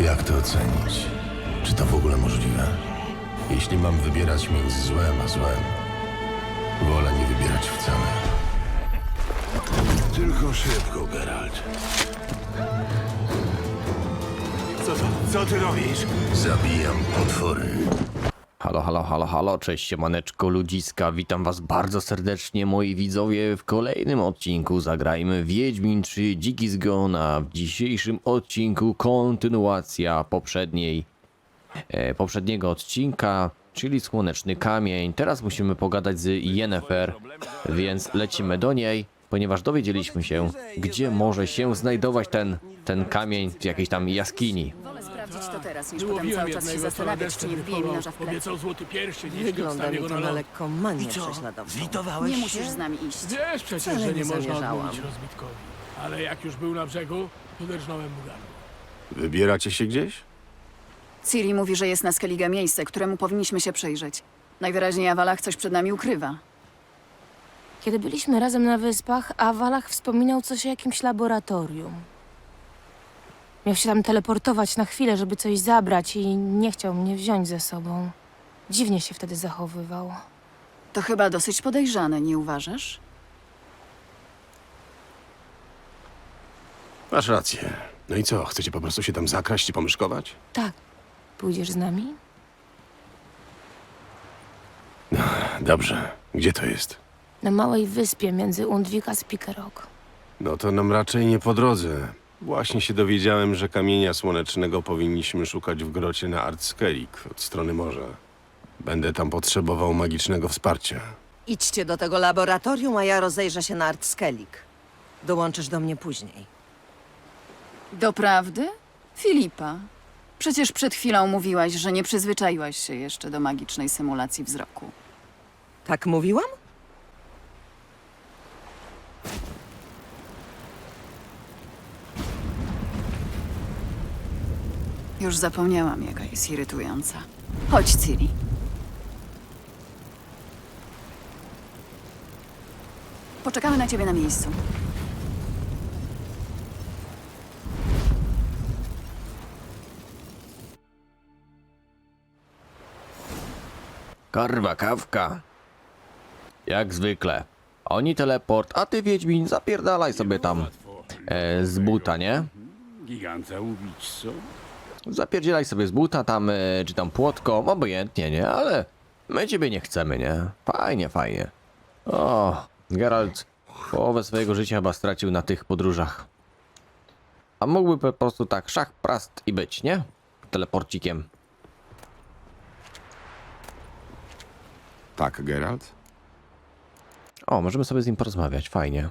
Jak to ocenić? Czy to w ogóle możliwe? Jeśli mam wybierać między złem a złem, wolę nie wybierać wcale. Tylko szybko, Geralt. Co, co, co ty robisz? Zabijam potwory. Halo, halo, halo, halo, cześć siemaneczko ludziska, witam was bardzo serdecznie moi widzowie w kolejnym odcinku Zagrajmy Wiedźmin 3 Dziki Zgon, w dzisiejszym odcinku kontynuacja poprzedniej, e, poprzedniego odcinka, czyli Słoneczny Kamień. Teraz musimy pogadać z Yennefer, więc lecimy do niej, ponieważ dowiedzieliśmy się, gdzie może się znajdować ten, ten kamień w jakiejś tam jaskini. Sprawdzić to teraz, niż potem Wyłowiłem cały czas się jednego, co na zastanawiać, czy nie wbije mi noża w plecy. Obiecał złoty pierścień, jeśli Wygląda mi go to na lekką manię prześladowczą. Zlitowałeś Nie się? musisz z nami iść. Wiesz przecież, Wcale że nie nie można zamierzałam. odmówić rozbitkowi. Ale jak już był na brzegu, to derżnąłem mu gardło. Wybieracie się gdzieś? Ciri mówi, że jest na Skellige miejsce, któremu powinniśmy się przyjrzeć. Najwyraźniej Awalach coś przed nami ukrywa. Kiedy byliśmy razem na wyspach, Awalach wspominał coś o jakimś laboratorium. Miał się tam teleportować na chwilę, żeby coś zabrać i nie chciał mnie wziąć ze sobą. Dziwnie się wtedy zachowywał. To chyba dosyć podejrzane, nie uważasz? Masz rację. No i co, chcecie po prostu się tam zakraść i pomyszkować? Tak. Pójdziesz z nami? Dobrze. Gdzie to jest? Na małej wyspie między Undwik a Spikerok. No to nam raczej nie po drodze. Właśnie się dowiedziałem, że kamienia słonecznego powinniśmy szukać w grocie na Artskelik od strony morza. Będę tam potrzebował magicznego wsparcia. Idźcie do tego laboratorium, a ja rozejrzę się na Artskelik. Dołączysz do mnie później. Doprawdy? Filipa. Przecież przed chwilą mówiłaś, że nie przyzwyczaiłaś się jeszcze do magicznej symulacji wzroku. Tak mówiłam? Już zapomniałam, jaka jest irytująca. Chodź, Ciri. Poczekamy na ciebie na miejscu. Karwa, kawka. Jak zwykle. Oni teleport, a ty Wiedźmin zapierdalaj sobie tam e, z buta, nie? Giganta ubić, co? Zapierdzielaj sobie z buta tam, e, czy tam płotką, obojętnie, nie? Ale my ciebie nie chcemy, nie? Fajnie, fajnie. O, Geralt połowę swojego życia chyba stracił na tych podróżach. A mógłby po prostu tak szach, prast i być, nie? Teleporcikiem. Tak, Geralt? O, możemy sobie z nim porozmawiać, fajnie.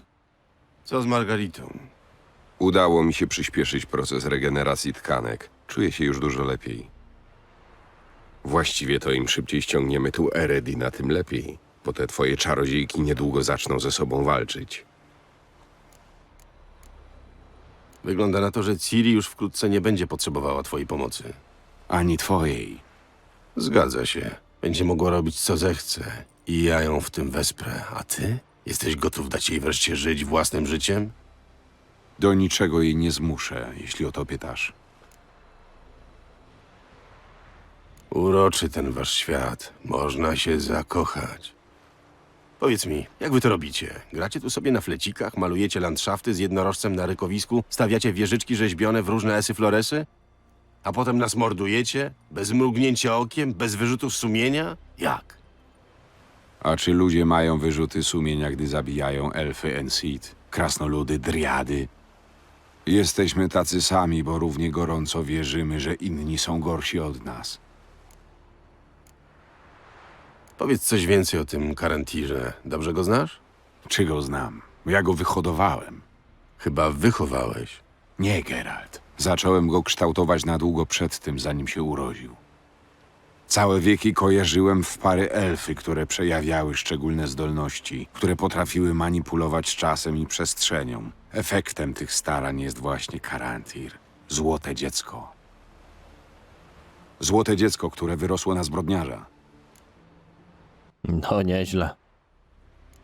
Co z Margaritą? Udało mi się przyspieszyć proces regeneracji tkanek. Czuję się już dużo lepiej. Właściwie to im szybciej ściągniemy tu Eredi, tym lepiej, bo te twoje czarodziejki niedługo zaczną ze sobą walczyć. Wygląda na to, że Ciri już wkrótce nie będzie potrzebowała twojej pomocy. Ani twojej. Zgadza się. Będzie mogła robić co zechce. I ja ją w tym wesprę. A ty? Jesteś gotów dać jej wreszcie żyć własnym życiem? Do niczego jej nie zmuszę, jeśli o to pytasz. Uroczy ten wasz świat. Można się zakochać. Powiedz mi, jak wy to robicie? Gracie tu sobie na flecikach, malujecie landszafty z jednorożcem na rykowisku, stawiacie wieżyczki rzeźbione w różne esy floresy? A potem nas mordujecie? Bez mrugnięcia okiem? Bez wyrzutów sumienia? Jak? A czy ludzie mają wyrzuty sumienia, gdy zabijają elfy Enseed, krasnoludy, driady? Jesteśmy tacy sami, bo równie gorąco wierzymy, że inni są gorsi od nas. Powiedz coś więcej o tym Karantirze. Dobrze go znasz? Czy go znam? Ja go wyhodowałem. Chyba wychowałeś. Nie, Geralt. Zacząłem go kształtować na długo przed tym, zanim się urodził. Całe wieki kojarzyłem w pary elfy, które przejawiały szczególne zdolności, które potrafiły manipulować czasem i przestrzenią. Efektem tych starań jest właśnie Karantir, złote dziecko. Złote dziecko, które wyrosło na zbrodniarza. No nieźle.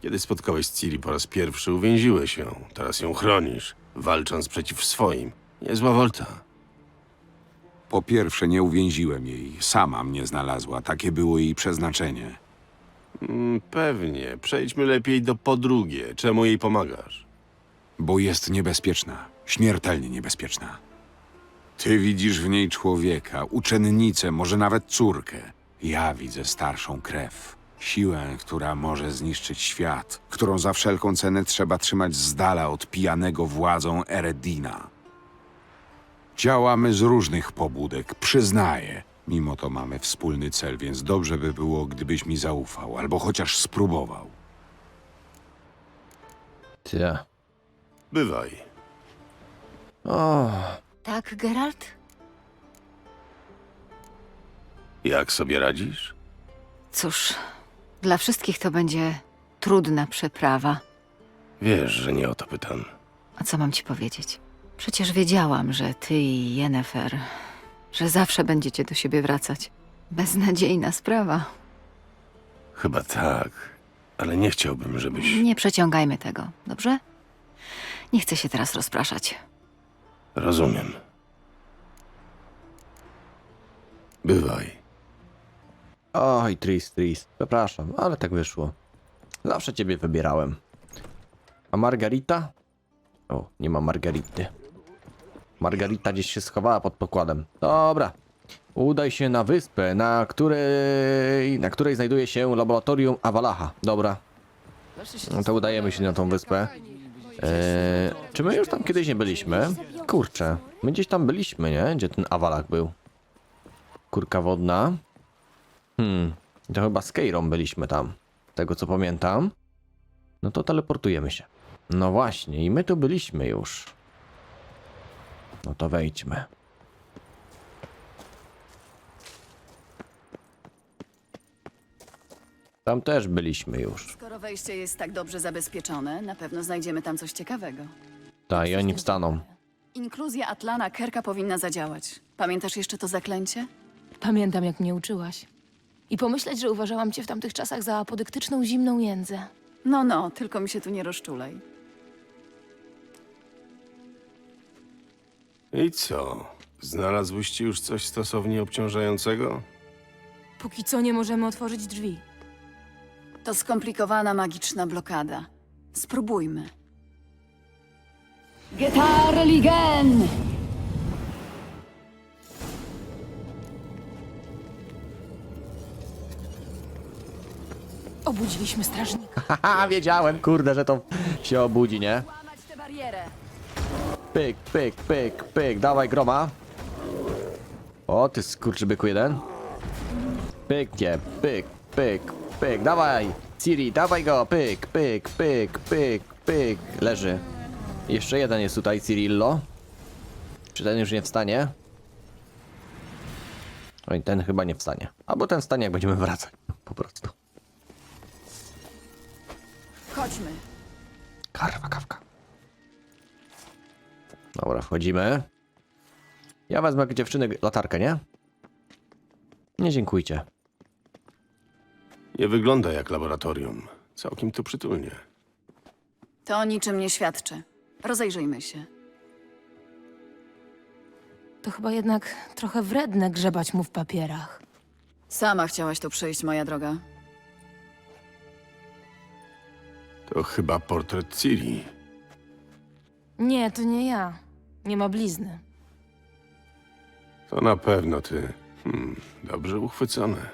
Kiedy spotkałeś Ciri po raz pierwszy, uwięziłeś ją. Teraz ją chronisz, walcząc przeciw swoim. Niezła wolta. Po pierwsze, nie uwięziłem jej. Sama mnie znalazła. Takie było jej przeznaczenie. Mm, pewnie. Przejdźmy lepiej do po drugie. Czemu jej pomagasz? Bo jest niebezpieczna. Śmiertelnie niebezpieczna. Ty widzisz w niej człowieka, uczennicę, może nawet córkę. Ja widzę starszą krew. Siłę, która może zniszczyć świat, którą za wszelką cenę trzeba trzymać z dala od pijanego władzą Eredina. Działamy z różnych pobudek, przyznaję. Mimo to mamy wspólny cel, więc dobrze by było, gdybyś mi zaufał, albo chociaż spróbował. Ty. Bywaj. O, Tak, Geralt? Jak sobie radzisz? Cóż, dla wszystkich to będzie trudna przeprawa. Wiesz, że nie o to pytam. A co mam ci powiedzieć? Przecież wiedziałam, że ty i Yennefer, że zawsze będziecie do siebie wracać. Beznadziejna sprawa. Chyba tak, ale nie chciałbym, żebyś... Nie przeciągajmy tego, dobrze? Nie chcę się teraz rozpraszać. Rozumiem. Bywaj. Oj, Tris, Tris. Przepraszam, ale tak wyszło. Zawsze ciebie wybierałem. A Margarita? O, nie ma Margarity. Margarita gdzieś się schowała pod pokładem. Dobra. Udaj się na wyspę, na której, na której znajduje się laboratorium Avalacha. Dobra. No to udajemy się na tą wyspę. Eee, czy my już tam kiedyś nie byliśmy? Kurczę, my gdzieś tam byliśmy, nie? Gdzie ten Awalach był? Kurka wodna. Hmm, to chyba z Keirą byliśmy tam. Z tego co pamiętam. No to teleportujemy się. No właśnie, i my tu byliśmy już. No to wejdźmy. Tam też byliśmy już. Skoro wejście jest tak dobrze zabezpieczone, na pewno znajdziemy tam coś ciekawego. Tak, i oni wstaną. Inkluzja Atlana Kerka powinna zadziałać. Pamiętasz jeszcze to zaklęcie? Pamiętam, jak mnie uczyłaś. I pomyśleć, że uważałam cię w tamtych czasach za apodyktyczną zimną jędzę. No, no, tylko mi się tu nie rozczulaj. I co? Znalazłyście już coś stosownie obciążającego? Póki co nie możemy otworzyć drzwi. To skomplikowana magiczna blokada. Spróbujmy. Getar Ligen! Obudziliśmy strażnika. Haha, wiedziałem, kurde, że to się obudzi, nie? Łamać tę barierę! Pyk, pyk, pyk, pyk, dawaj groma. O, ty skurczybyku jeden. Pyknie, pyk, pyk, pyk, dawaj. Ciri, dawaj go, pyk, pyk, pyk, pyk, pyk. Leży. Jeszcze jeden jest tutaj, Cirillo. Czy ten już nie wstanie? Oj, ten chyba nie wstanie. Albo ten wstanie, jak będziemy wracać. Po prostu. Chodźmy. Karwa, kawka. Dobra, wchodzimy. Ja wezmę jak dziewczyny latarkę, nie? Nie dziękujcie. Nie wygląda jak laboratorium. Całkiem tu przytulnie. To o niczym nie świadczy. Rozejrzyjmy się. To chyba jednak trochę wredne grzebać mu w papierach. Sama chciałaś tu przyjść, moja droga. To chyba portret Ciri. Nie, to nie ja. Nie ma blizny. To na pewno ty. Hmm, dobrze uchwycone.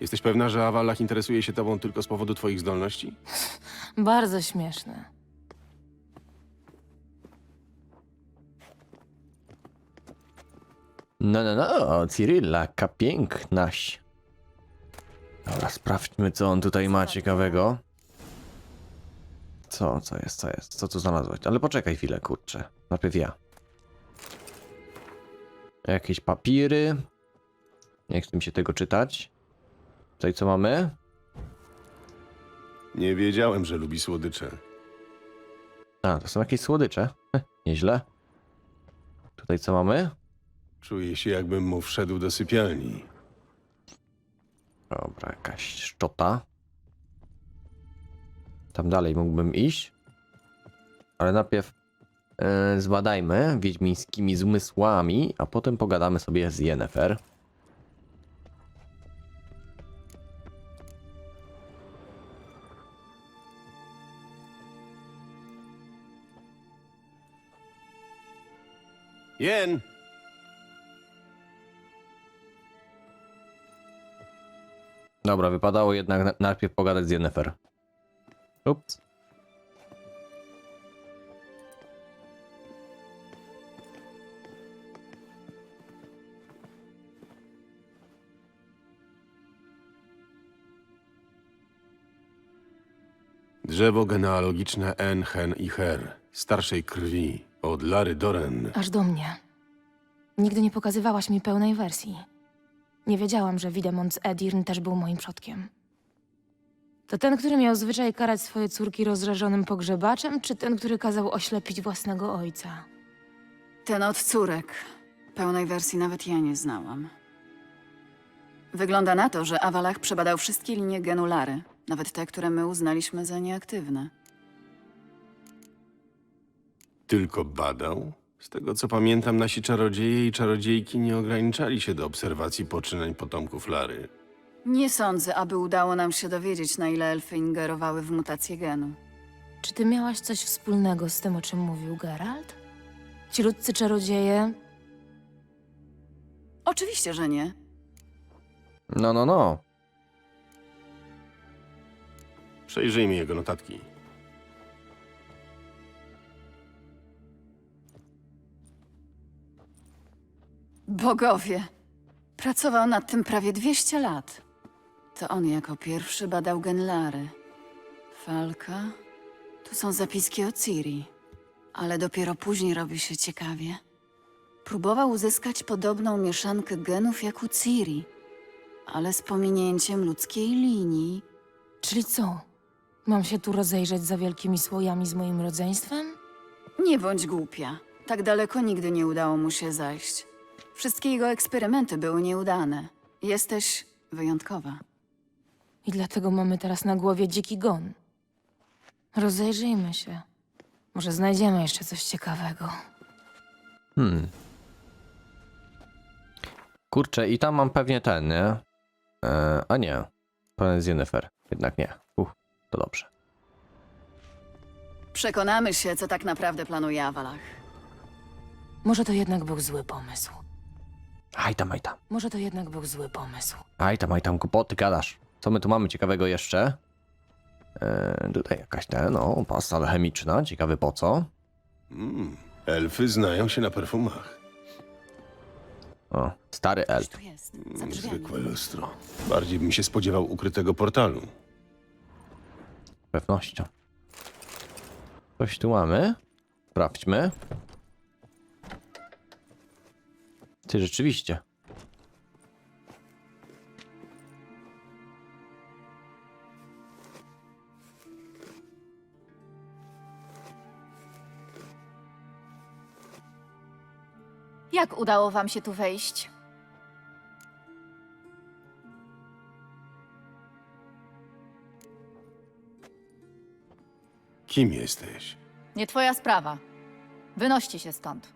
Jesteś pewna, że Awalach interesuje się tobą tylko z powodu twoich zdolności? Bardzo śmieszne. No, no, no, Cyrilla, jaka pięknaś. Dobra, sprawdźmy, co on tutaj ma ciekawego. Co, co jest, co jest? Co tu znalazłeś? Ale poczekaj chwilę, kurczę. Najpierw ja. Jakieś papiry. Nie chcę mi się tego czytać. Tutaj co mamy? Nie wiedziałem, że lubi słodycze. A, to są jakieś słodycze. Heh, Nieźle. Tutaj co mamy? Czuję się, jakbym mu wszedł do sypialni. Dobra, jakaś szczota. Tam dalej mógłbym iść. Ale najpierw e, zbadajmy wiedźmińskimi zmysłami, a potem pogadamy sobie z Yennefer. Jen! Dobra, wypadało jednak na- najpierw pogadać z Yennefer. Ups. Drzewo genealogiczne En, Hen i Her, starszej krwi, od Lary Doren. Aż do mnie. Nigdy nie pokazywałaś mi pełnej wersji. Nie wiedziałam, że Widemont z Edirn też był moim przodkiem. To ten, który miał zwyczaj karać swoje córki rozżarzonym pogrzebaczem, czy ten, który kazał oślepić własnego ojca? Ten od córek. Pełnej wersji nawet ja nie znałam. Wygląda na to, że Awalach przebadał wszystkie linie genu Lary, nawet te, które my uznaliśmy za nieaktywne. Tylko badał? Z tego co pamiętam, nasi czarodzieje i czarodziejki nie ograniczali się do obserwacji poczynań potomków Lary. Nie sądzę, aby udało nam się dowiedzieć, na ile elfy ingerowały w mutację genu. Czy ty miałaś coś wspólnego z tym, o czym mówił Geralt? Ci ludcy czarodzieje Oczywiście, że nie. No, no, no. Przejrzyjmy jego notatki. Bogowie! Pracował nad tym prawie 200 lat. To on jako pierwszy badał gen Lary. Falka. Tu są zapiski o Ciri. Ale dopiero później robi się ciekawie. Próbował uzyskać podobną mieszankę genów jak u Ciri, ale z pominięciem ludzkiej linii. Czyli co? Mam się tu rozejrzeć za wielkimi słojami z moim rodzeństwem? Nie bądź głupia. Tak daleko nigdy nie udało mu się zajść. Wszystkie jego eksperymenty były nieudane. Jesteś wyjątkowa. I dlatego mamy teraz na głowie dziki gon. Rozejrzyjmy się. Może znajdziemy jeszcze coś ciekawego. Hmm. Kurczę, i tam mam pewnie ten, nie? E, a nie. Pan z Yennefer. Jednak nie. Uch, to dobrze. Przekonamy się, co tak naprawdę planuje Awalach. Może to jednak był zły pomysł. Aj tam, aj tam. Może to jednak był zły pomysł. Aj tam, aj tam, głupoty gadasz. Co my tu mamy ciekawego jeszcze? E, tutaj jakaś ten, no, pasta alchemiczna. Ciekawy po co? Mm, elfy znają się na perfumach. O, stary Coś elf. tu jest, za Mm, drzwiami. Zwykłe lustro. Bardziej bym się spodziewał ukrytego portalu. Z pewnością. Coś tu mamy? Sprawdźmy. Ty rzeczywiście. Jak udało wam się tu wejść? Kim jesteś? Nie twoja sprawa. Wynoście się stąd.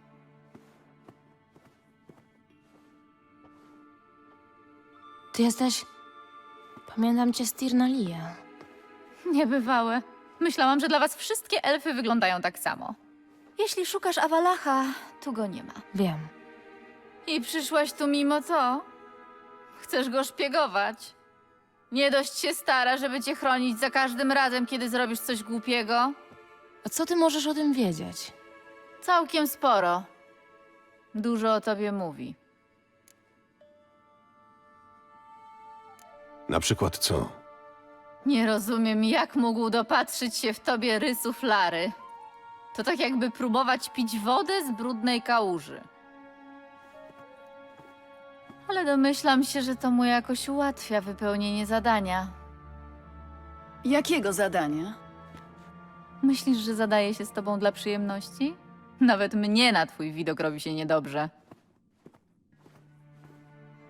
Ty jesteś... Pamiętam cię z Tirnalia. Niebywałe. Myślałam, że dla was wszystkie elfy wyglądają tak samo. Jeśli szukasz Awalacha, tu go nie ma. Wiem. I przyszłaś tu mimo to? Chcesz go szpiegować? Nie dość się stara, żeby cię chronić za każdym razem, kiedy zrobisz coś głupiego? A co ty możesz o tym wiedzieć? Całkiem sporo. Dużo o tobie mówi. Na przykład co? Nie rozumiem, jak mógł dopatrzyć się w tobie rysów Lary. To tak jakby próbować pić wodę z brudnej kałuży. Ale domyślam się, że to mu jakoś ułatwia wypełnienie zadania. Jakiego zadania? Myślisz, że zadaje się z tobą dla przyjemności? Nawet mnie na twój widok robi się niedobrze.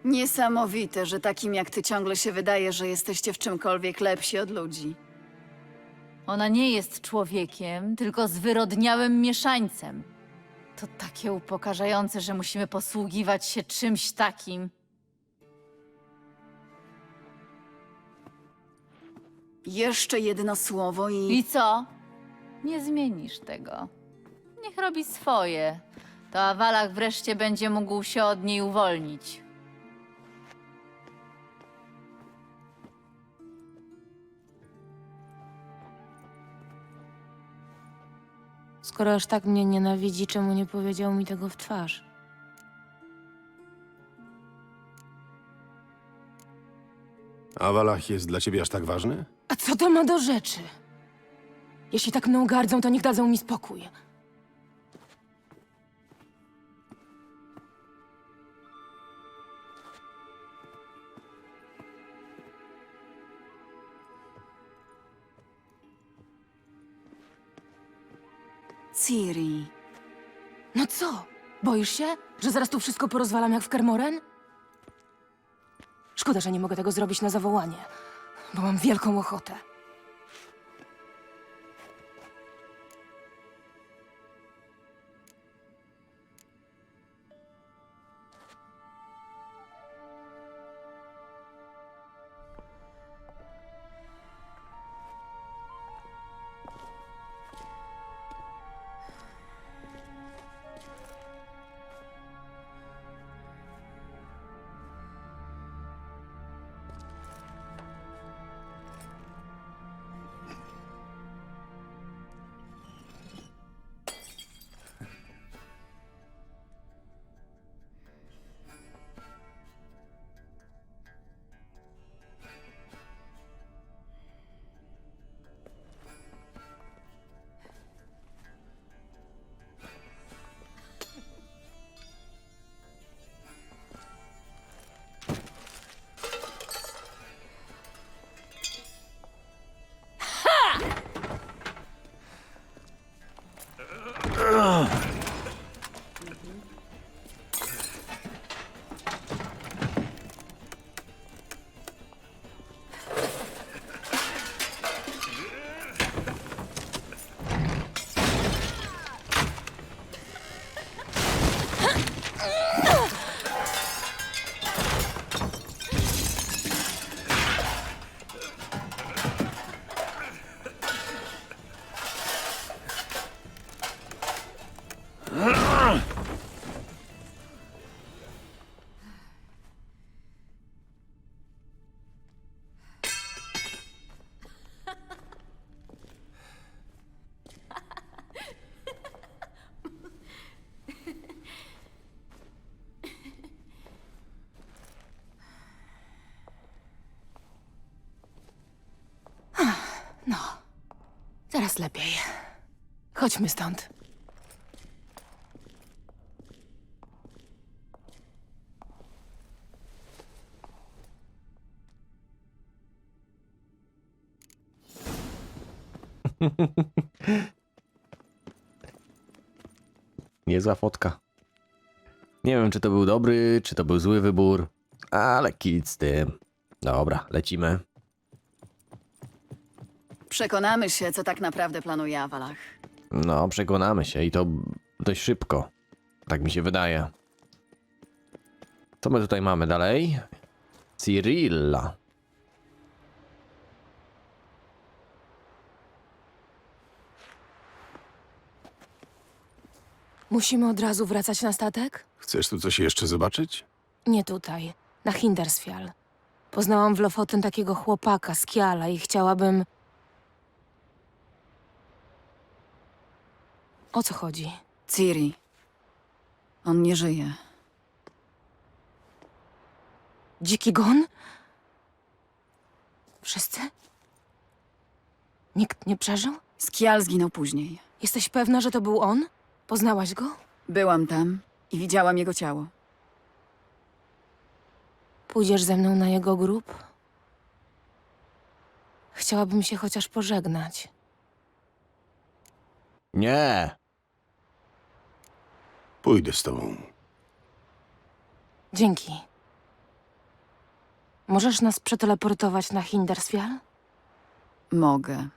Niesamowite, że takim jak ty ciągle się wydaje, że jesteście w czymkolwiek lepsi od ludzi. Ona nie jest człowiekiem, tylko zwyrodniałym mieszańcem. To takie upokarzające, że musimy posługiwać się czymś takim. Jeszcze jedno słowo i... I co? Nie zmienisz tego. Niech robi swoje. To Awalach wreszcie będzie mógł się od niej uwolnić. Skoro aż tak mnie nienawidzi, czemu nie powiedział mi tego w twarz? A Walach jest dla ciebie aż tak ważny? A co to ma do rzeczy? Jeśli tak mną gardzą, to niech dadzą mi spokój. No co? Boisz się, że zaraz tu wszystko porozwalam jak w Kermoren? Szkoda, że nie mogę tego zrobić na zawołanie, bo mam wielką ochotę. Teraz lepiej. Chodźmy stąd. Niezła fotka. Nie wiem, czy to był dobry, czy to był zły wybór, ale kit z tym. Dobra, lecimy. Przekonamy się, co tak naprawdę planuje Awalach. No, przekonamy się i to dość szybko. Tak mi się wydaje. Co my tutaj mamy dalej? Cyrilla. Musimy od razu wracać na statek? Chcesz tu coś jeszcze zobaczyć? Nie tutaj, na Hindersfjall. Poznałam w Lofoten takiego chłopaka z Kiala i chciałabym... O co chodzi? Ciri. On nie żyje. Dziki gon? Wszyscy? Nikt nie przeżył? Skial zginął później. Jesteś pewna, że to był on? Poznałaś go? Byłam tam i widziałam jego ciało. Pójdziesz ze mną na jego grób? Chciałabym się chociaż pożegnać. Nie! Pójdę z tobą. Dzięki. Możesz nas przeteleportować na Hindersfjall? Mogę.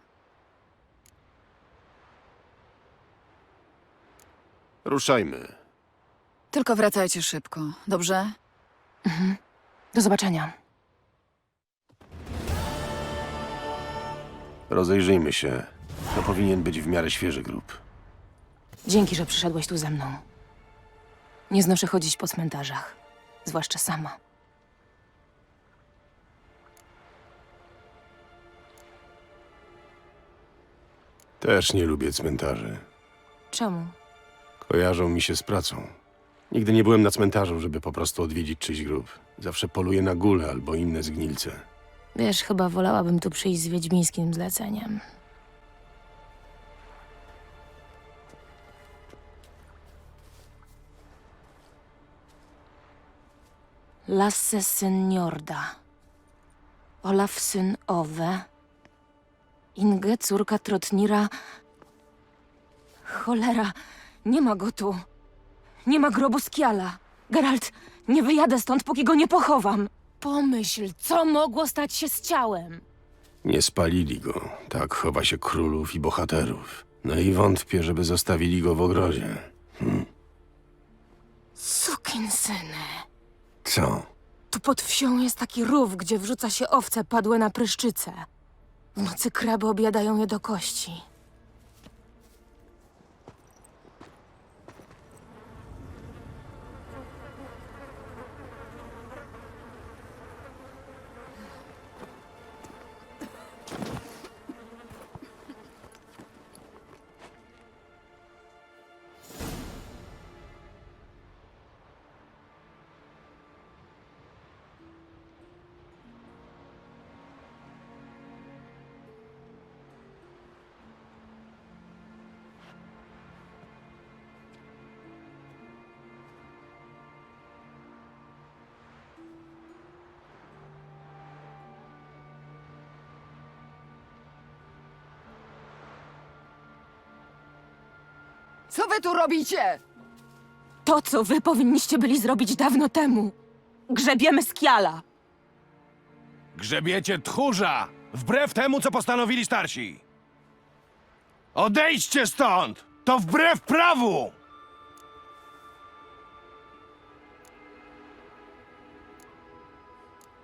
Ruszajmy. Tylko wracajcie szybko, dobrze? Mhm. Do zobaczenia. Rozejrzyjmy się. To powinien być w miarę świeży grób. Dzięki, że przyszedłeś tu ze mną. Nie znoszę chodzić po cmentarzach, zwłaszcza sama. Też nie lubię cmentarzy. Czemu? Kojarzą mi się z pracą. Nigdy nie byłem na cmentarzu, żeby po prostu odwiedzić czyjś grób. Zawsze poluję na gule albo inne zgnilce. Wiesz, chyba wolałabym tu przyjść z wiedźmińskim zleceniem. Lasse syn Njorda. Olaf syn Owe. Inge, córka Trotnira. Cholera, nie ma go tu. Nie ma grobu Skiala. Geralt, nie wyjadę stąd, póki go nie pochowam. Pomyśl, co mogło stać się z ciałem? Nie spalili go. Tak chowa się królów i bohaterów. No i wątpię, żeby zostawili go w ogrodzie. Sukinsyny. Co? Tu pod wsią jest taki rów, gdzie wrzuca się owce padłe na pryszczyce. W nocy kraby objadają je do kości. Co wy tu robicie? To, co wy powinniście byli zrobić dawno temu. Grzebiemy Skiala. Grzebiecie tchórza! Wbrew temu, co postanowili starsi! Odejdźcie stąd! To wbrew prawu!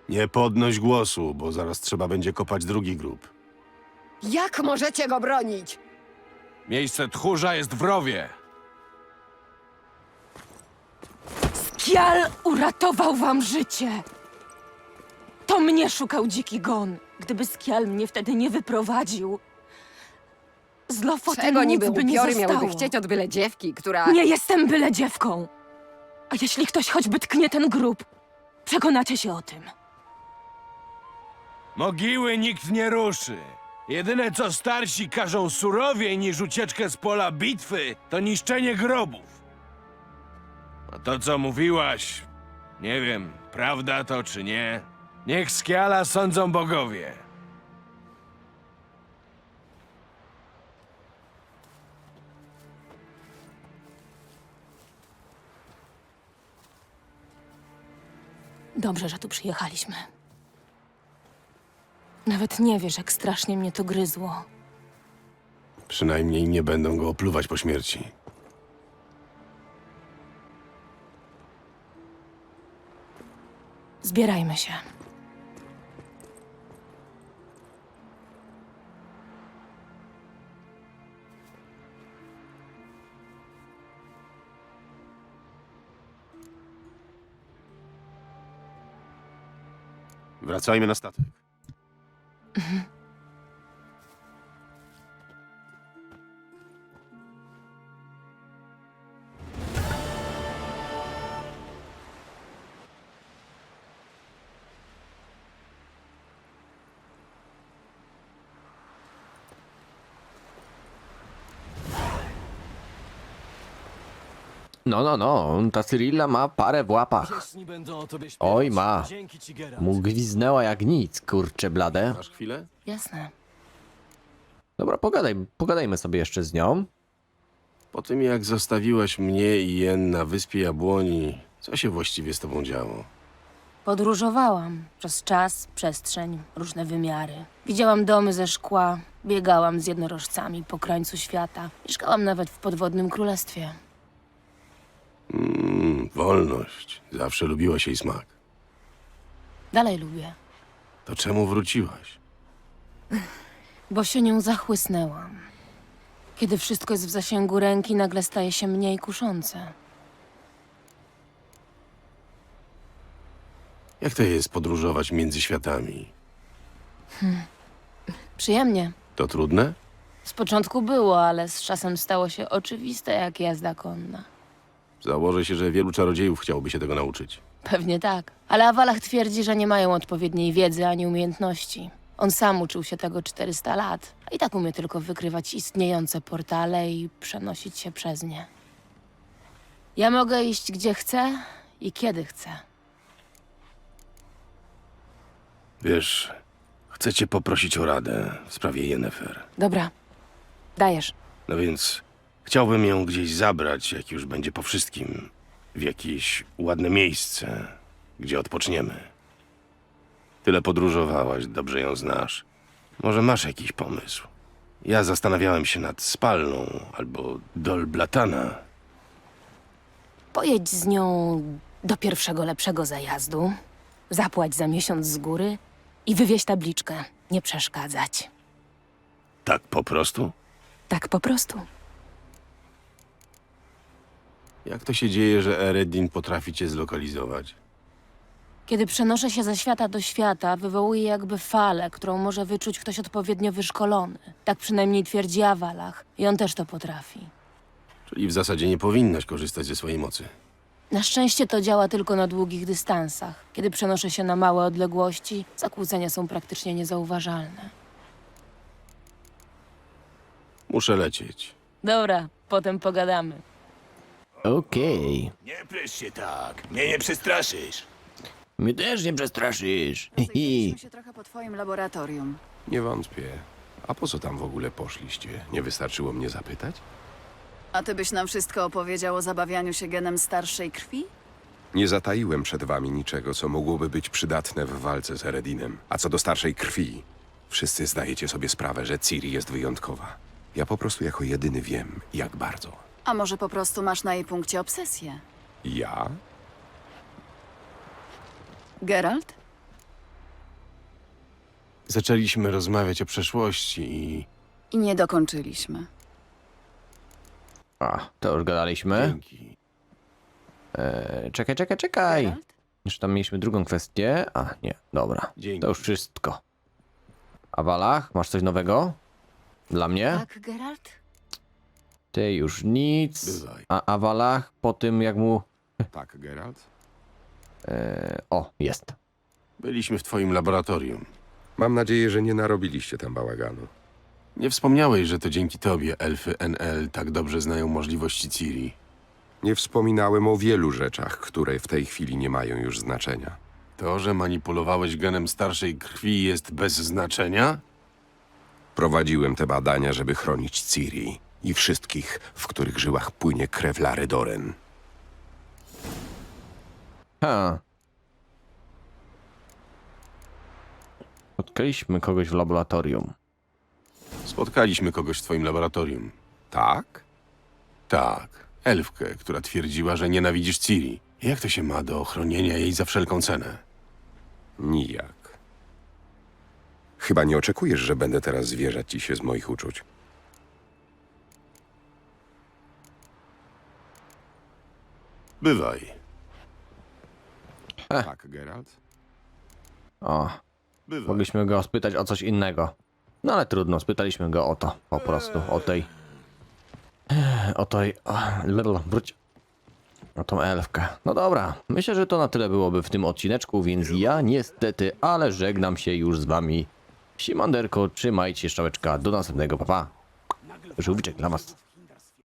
Nie podnoś głosu, bo zaraz trzeba będzie kopać drugi grób. Jak możecie go bronić? Miejsce tchórza jest w rowie. Skial uratował wam życie. To mnie szukał dziki gon. Gdyby Skial mnie wtedy nie wyprowadził, z Lofoten Czego nic niby by nie upiory zostało. miałyby chcieć od byle dziewki, która... Nie jestem byle dziewką. A jeśli ktoś choćby tknie ten grób, przekonacie się o tym. Mogiły nikt nie ruszy. Jedyne co starsi każą surowiej niż ucieczkę z pola bitwy, to niszczenie grobów. A to co mówiłaś, nie wiem, prawda to czy nie, niech Skiala sądzą bogowie. Dobrze, że tu przyjechaliśmy. Nawet nie wiesz, jak strasznie mnie to gryzło. Przynajmniej nie będą go opluwać po śmierci. Zbierajmy się. Wracajmy na statek. ずっと。No, no, no, ta Cyrilla ma parę w łapach. Oj, ma. Mu gwiznęła jak nic, kurcze blade. Masz chwilę? Jasne. Dobra, pogadaj, pogadajmy sobie jeszcze z nią. Po tym jak zostawiłaś mnie i Jen na wyspie Jabłoni, co się właściwie z tobą działo? Podróżowałam przez czas, przestrzeń, różne wymiary. Widziałam domy ze szkła, biegałam z jednorożcami po krańcu świata. Mieszkałam nawet w podwodnym królestwie. Mm, wolność. Zawsze lubiłaś jej smak. Dalej lubię, To czemu wróciłaś? bo się nią zachłysnęłam. Kiedy wszystko jest w zasięgu ręki, nagle staje się mniej kuszące. Jak to jest podróżować między światami? Przyjemnie. To trudne? Z początku było, ale z czasem stało się oczywiste jak jazda konna. Założę się, że wielu czarodziejów chciałoby się tego nauczyć. Pewnie tak. Ale Awalach twierdzi, że nie mają odpowiedniej wiedzy ani umiejętności. On sam uczył się tego 400 lat, a i tak umie tylko wykrywać istniejące portale i przenosić się przez nie. Ja mogę iść gdzie chcę i kiedy chcę. Wiesz, chcę cię poprosić o radę w sprawie Yennefer. Dobra, dajesz. No więc chciałbym ją gdzieś zabrać, jak już będzie po wszystkim. W jakieś ładne miejsce, gdzie odpoczniemy. Tyle podróżowałaś, dobrze ją znasz. Może masz jakiś pomysł? Ja zastanawiałem się nad Spalną albo Dolblatana. Pojedź z nią do pierwszego lepszego zajazdu, zapłać za miesiąc z góry i wywieź tabliczkę. Nie przeszkadzać. Tak po prostu? Tak po prostu. Jak to się dzieje, że Eredin potrafi cię zlokalizować? Kiedy przenoszę się ze świata do świata, wywołuję jakby falę, którą może wyczuć ktoś odpowiednio wyszkolony. Tak przynajmniej twierdzi Awalach. I on też to potrafi. Czyli w zasadzie nie powinnaś korzystać ze swojej mocy. Na szczęście to działa tylko na długich dystansach. Kiedy przenoszę się na małe odległości, zakłócenia są praktycznie niezauważalne. Muszę lecieć. Dobra, potem pogadamy. Okej. Nie prysz się tak, mnie nie przestraszysz. Mnie też nie przestraszysz. Rozejrzeliśmy się trochę po twoim laboratorium. Nie wątpię. A po co tam w ogóle poszliście? Nie wystarczyło mnie zapytać? A ty byś nam wszystko opowiedział o zabawianiu się genem starszej krwi? Nie zataiłem przed wami niczego, co mogłoby być przydatne w walce z Eredinem. A co do starszej krwi, wszyscy zdajecie sobie sprawę, że Ciri jest wyjątkowa. Ja po prostu jako jedyny wiem, jak bardzo. A może po prostu masz na jej punkcie obsesję? Ja? Geralt? Zaczęliśmy rozmawiać o przeszłości i I nie dokończyliśmy. A, to już gadaliśmy. dzięki. E, czekaj, czekaj, czekaj. Geralt? Jeszcze tam mieliśmy drugą kwestię. A, nie, dobra. Dzięki. To już wszystko. A Walach, masz coś nowego? Dla mnie? Tak, Geralt? Ty już nic. Bywaj. A Awalach po tym jak mu... Tak, Geralt? E, o, jest. Byliśmy w twoim laboratorium. Mam nadzieję, że nie narobiliście tam bałaganu. Nie wspomniałeś, że to dzięki tobie elfy NL tak dobrze znają możliwości Ciri. Nie wspominałem o wielu rzeczach, które w tej chwili nie mają już znaczenia. To, że manipulowałeś genem starszej krwi jest bez znaczenia? Prowadziłem te badania, żeby chronić Ciri i wszystkich, w których żyłach płynie krew Lary Doren. Ha. Spotkaliśmy kogoś w laboratorium. Spotkaliśmy kogoś w twoim laboratorium. Tak? Tak, elfkę, która twierdziła, że nienawidzisz Ciri. Jak to się ma do ochronienia jej za wszelką cenę? Nijak. Chyba nie oczekujesz, że będę teraz zwierzać ci się z moich uczuć. Bywaj. Tak, Geralt? O, Bywaj. mogliśmy go spytać o coś innego. No ale trudno, spytaliśmy go o to. Po prostu, o tej... O tej... O, wróć. O tą elfkę. No dobra, myślę, że to na tyle byłoby w tym odcineczku, więc ja niestety, ale żegnam się już z wami. Simanderko, trzymajcie szczałeczka, do następnego, papa. Żółwiczek dla was.